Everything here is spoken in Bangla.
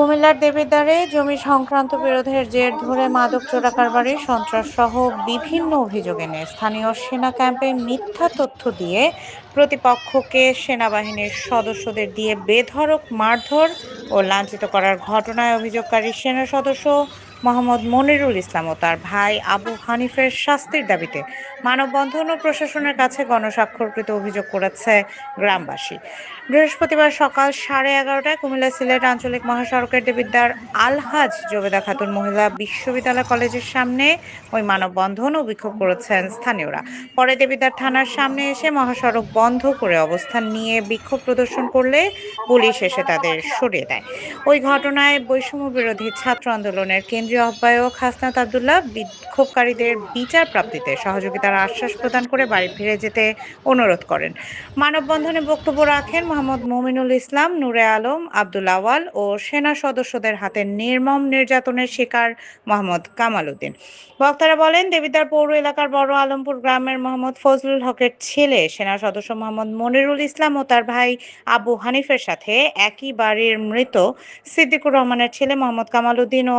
কুমিল্লার দেবেদারে জমি সংক্রান্ত বিরোধের জের ধরে মাদক চোরা চোরাকারবারি, সন্ত্রাসসহ বিভিন্ন অভিযোগ এনে স্থানীয় সেনা ক্যাম্পে মিথ্যা তথ্য দিয়ে প্রতিপক্ষকে সেনাবাহিনীর সদস্যদের দিয়ে বেধড়ক, মারধর ও লাঞ্ছিত করার ঘটনায় অভিযোগকারী সেনা সদস্য মোহাম্মদ মনিরুল ইসলাম ও তার ভাই আবু হানিফের শাস্তির দাবিতে মানববন্ধন ও প্রশাসনের কাছে গণস্বাক্ষরকৃত অভিযোগ করেছে গ্রামবাসী। বৃহস্পতিবার সকাল সাড়ে এগারোটায় কুমিল্লা সিলেট আঞ্চলিক মহাসড়কের দেবিদ্বার আলহাজ জবেদা খাতুন মহিলা বিশ্ববিদ্যালয় কলেজের সামনে ওই মানববন্ধন ও বিক্ষোভ করেছেন স্থানীয়রা। পরে দেবিদ্বার থানার সামনে এসে মহাসড়ক বন্ধ করে অবস্থান নিয়ে বিক্ষোভ প্রদর্শন করলে পুলিশ এসে তাদের সরিয়ে দেয়। ওই ঘটনায় বৈষম্য বিরোধী ছাত্র আন্দোলনের কেন্দ্রীয় আহ্বায়ক হাসনাত আবদুল্লাহ বিক্ষোভকারীদের বিচার প্রাপ্তিতে সহযোগিতার আশ্বাস প্রদান করে বাড়ি ফিরে যেতে অনুরোধ করেন। মানববন্ধনে বক্তব্য রাখেন মোহাম্মদ মমিনুল ইসলাম, নূরে আলম, আব্দুল আওয়াল ও সেনা সদস্যদের হাতে নির্মম নির্যাতনের শিকার মোহাম্মদ কামাল উদ্দিন। বক্তারা বলেন, দেবিদ্বার পৌর এলাকার বড় আলমপুর গ্রামের মোহাম্মদ ফজলুল হকের ছেলে, সেনা সদস্য মোহাম্মদ মনিরুল ইসলাম ও তার ভাই আবু হানিফের সাথে একই বাড়ির মৃত সিদ্দিকুর রহমানের ছেলে মোহাম্মদ কামাল উদ্দিন ও